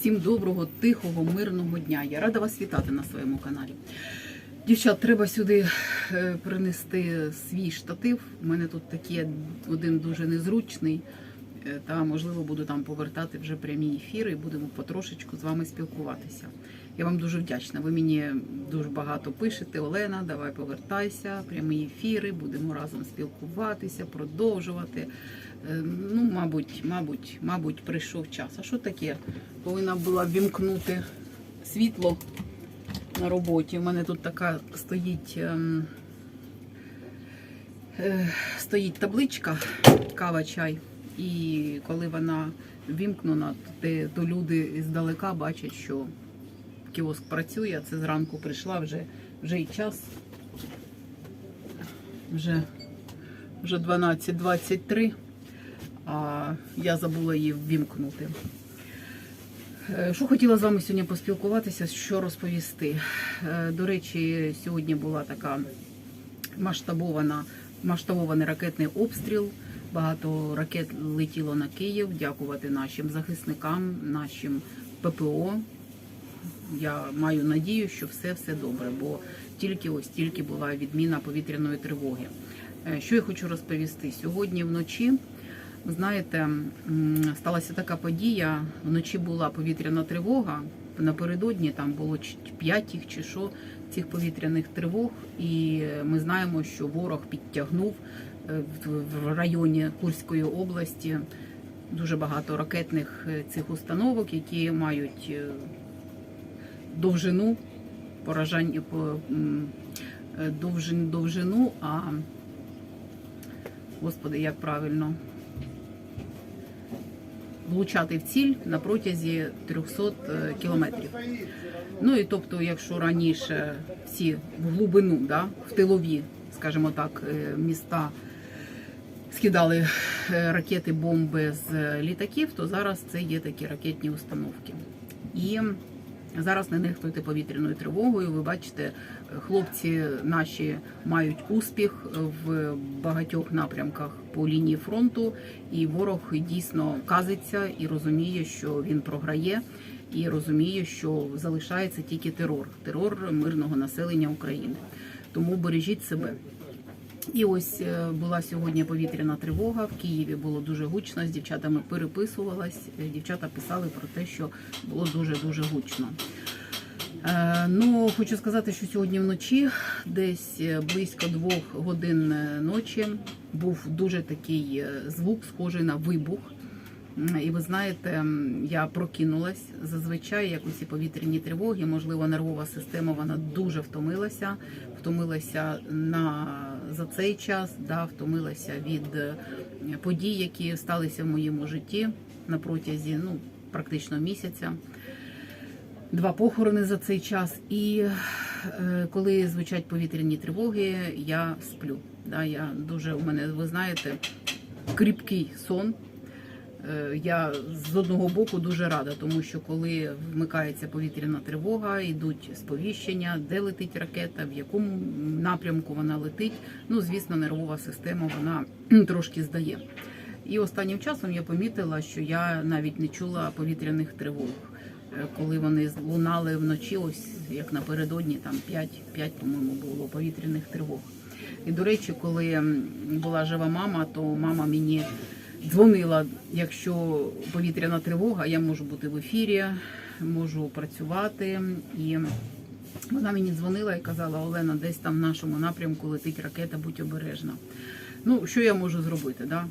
Всім доброго, тихого, мирного дня. Я рада вас вітати на своєму каналі. Дівчат, треба сюди е, принести свій штатив. У мене тут такий один дуже незручний. Е, Та можливо буду там повертати вже прямі ефіри і будемо потрошечку з вами спілкуватися. Я вам дуже вдячна. Ви мені дуже багато пишете. Олена, давай повертайся, прямі ефіри, будемо разом спілкуватися, продовжувати. Е, Ну, мабуть, мабуть, мабуть, прийшов час. А що таке? Повинна була вімкнути світло на роботі. У мене тут така стоїть. ем, е, Стоїть табличка кава чай, і коли вона вімкнена, то, люди здалека бачать, що кіоск працює. Це зранку прийшла вже, вже і час. Вже, вже 12.23, а я забула її вімкнути. Е, Що хотіла з вами сьогодні поспілкуватися, що розповісти. Е, До речі, сьогодні була така масштабована, масштабований ракетний обстріл. Багато ракет летіло на Київ. Дякувати нашим захисникам, нашим ППО. Я маю надію, що все все добре, бо тільки ось тільки була відміна повітряної тривоги. Е, Що я хочу розповісти сьогодні вночі. Знаєте, сталася така подія. Вночі була повітряна тривога. Напередодні там було ч- п'ять їх чи що цих повітряних тривог, і ми знаємо, що ворог підтягнув е, в- районі Курської області дуже багато ракетних е, цих установок, які мають е, довжину поражання е, довжину, а господи, як правильно влучати в ціль на протязі 300 е, кілометрів. Ну і тобто, якщо раніше всі в глибину, да, в тилові, скажімо так, е, міста скидали е, ракети, бомби з літаків, то зараз це є такі ракетні установки. І зараз не нехтуйте повітряною тривогою. Ви бачите, хлопці наші мають успіх в багатьох напрямках по лінії фронту, і ворог дійсно казиться і розуміє, що він програє, і розуміє, що залишається тільки терор, терор мирного населення України. Тому бережіть себе. І ось е, була сьогодні повітряна тривога. В Києві було дуже гучно. З дівчатами переписувалась. Е, Дівчата писали про те, що було дуже дуже гучно. Е, Ну, хочу сказати, що сьогодні вночі, десь близько двох годин ночі, був дуже такий е, звук, схожий на вибух. І ви знаєте, я прокинулась зазвичай, як усі повітряні тривоги, можливо, нервова система вона дуже втомилася, втомилася на за цей час, да, втомилася від е, подій, які сталися в моєму житті на протязі ну, практично місяця. Два похорони за цей час. І е, коли звучать повітряні тривоги, я сплю. Да, я дуже у мене, ви знаєте, кріпкий сон. Е, Я з одного боку дуже рада, тому що коли вмикається повітряна тривога, йдуть сповіщення, де летить ракета, в якому напрямку вона летить. Ну, звісно, нервова система вона трошки здає. І останнім часом я помітила, що я навіть не чула повітряних тривог, коли вони лунали вночі, ось як напередодні, там 5, 5 по-моєму, було повітряних тривог. І до речі, коли була жива мама, то мама мені дзвонила, якщо повітряна тривога, я можу бути в ефірі, можу працювати. І вона мені дзвонила і казала: Олена, десь там в нашому напрямку летить ракета, будь обережна. Ну, що я можу зробити? Да?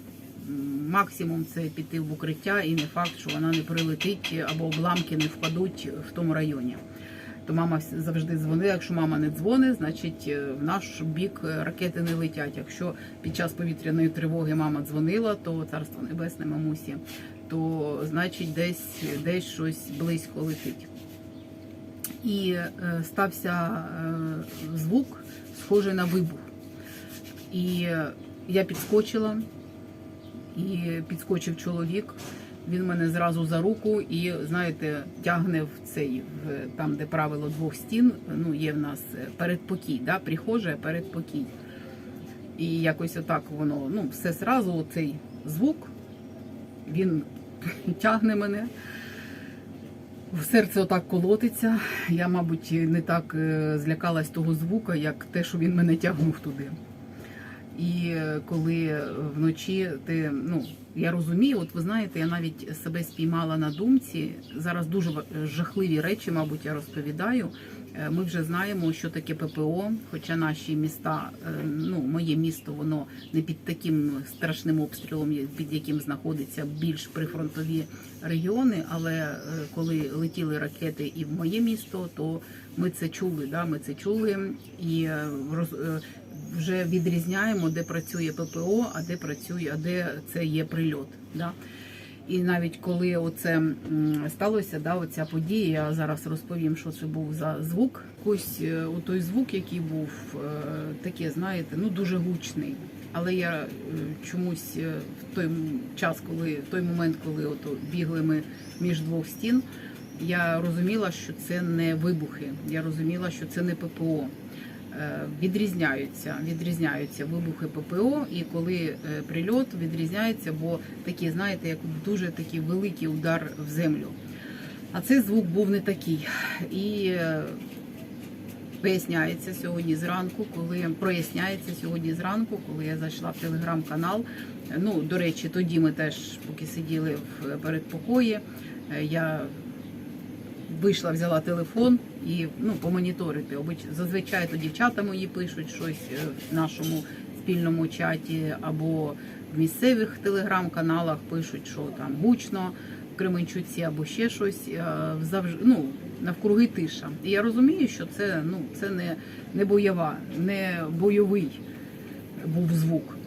Максимум це піти в укриття, і не факт, що вона не прилетить або обламки не впадуть в тому районі. То мама завжди дзвонила. Якщо мама не дзвонить, значить е, в наш бік е, ракети не летять. Якщо під час повітряної тривоги мама дзвонила, то царство небесне мамусі, то значить десь десь щось близько летить. І е, стався е, звук, схожий на вибух. І е, я підскочила, і підскочив чоловік. Він мене зразу за руку і, знаєте, тягне в цей в там, де правило двох стін. Ну, є в нас передпокій, да, прихожа, передпокій. І якось отак воно, ну, все зразу, цей звук, він тягне мене. В серце отак колотиться. Я, мабуть, не так е, злякалась того звука, як те, що він мене тягнув туди. І коли вночі ти, ну я розумію, от ви знаєте, я навіть себе спіймала на думці. Зараз дуже жахливі речі, мабуть, я розповідаю. Е, Ми вже знаємо, що таке ППО, хоча наші міста, е, ну моє місто, воно не під таким страшним обстрілом, під яким знаходиться більш прифронтові регіони. Але е, коли летіли ракети і в моє місто, то ми це чули. Да, ми це чули і вже відрізняємо, де працює ППО, а де працює, а де це є прильот. Да? І навіть коли оце сталося, да, оця подія, я зараз розповім, що це був за звук. Ось е, той звук, який був е, таке, знаєте, ну дуже гучний. Але я е, чомусь в той час, коли в той момент, коли ото бігли ми між двох стін, я розуміла, що це не вибухи. Я розуміла, що це не ППО. Е, Відрізняються, відрізняються вибухи ППО, і коли е, прильот відрізняється, бо такі, знаєте, як дуже такий великий удар в землю. А цей звук був не такий. І е, поясняється сьогодні зранку, коли проясняється сьогодні зранку, коли я зайшла в телеграм-канал. Ну, до речі, тоді ми теж, поки сиділи в передпокої, я вийшла, взяла телефон і ну, помоніторити. Зазвичай то дівчата мої пишуть щось е, в нашому спільному чаті або в місцевих телеграм-каналах пишуть, що там гучно в Кременчуці або ще щось. е, Завжди ну, навкруги тиша. І я розумію, що це, ну, це не, не бойова, не бойовий був звук.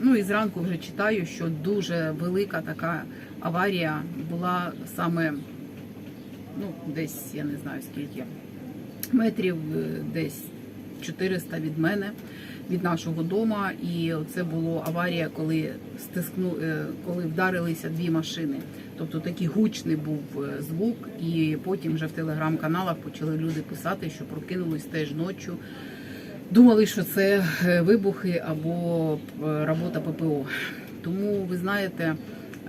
Ну і зранку вже читаю, що дуже велика така аварія була саме ну, десь, я не знаю скільки, метрів е, десь 400 від мене, від нашого дому. І це була аварія, коли стискну, е, коли вдарилися дві машини. Тобто такий гучний був е, звук, і потім вже в телеграм-каналах почали люди писати, що прокинулись теж ночі. Думали, що це вибухи або робота ППО. Тому ви знаєте,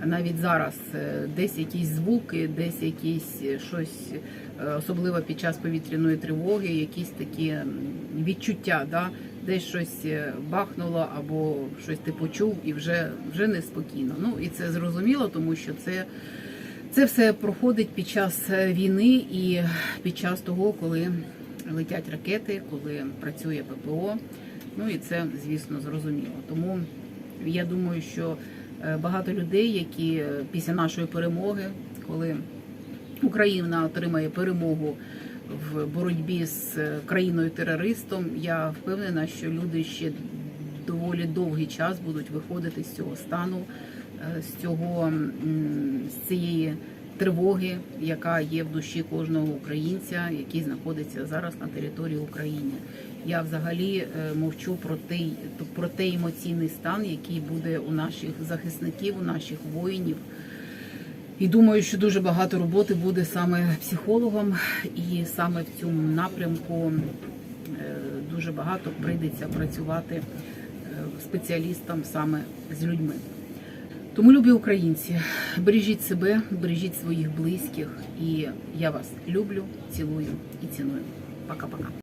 навіть зараз е, десь якісь звуки, десь якісь е, щось, е, особливо під час повітряної тривоги, якісь такі відчуття, да? десь щось бахнуло або щось ти почув і вже, вже неспокійно. Ну і це зрозуміло, тому що це. Це все проходить під час війни і під час того, коли летять ракети, коли працює ППО. Ну і це, звісно, зрозуміло. Тому я думаю, що багато людей, які е, після нашої перемоги, коли Україна отримає перемогу в боротьбі з е, країною-терористом, я впевнена, що люди ще доволі довгий час будуть виходити з цього стану, е, з цього з цієї тривоги, яка є в душі кожного українця, який знаходиться зараз на території України. Я взагалі е, мовчу про той, про той емоційний стан, який буде у наших захисників, у наших воїнів. І думаю, що дуже багато роботи буде саме психологом, і саме в цьому напрямку е, дуже багато прийдеться працювати е, спеціалістам саме з людьми. Тому, любі українці, бережіть себе, бережіть своїх близьких, і я вас люблю, цілую і ціную. Пока-пока.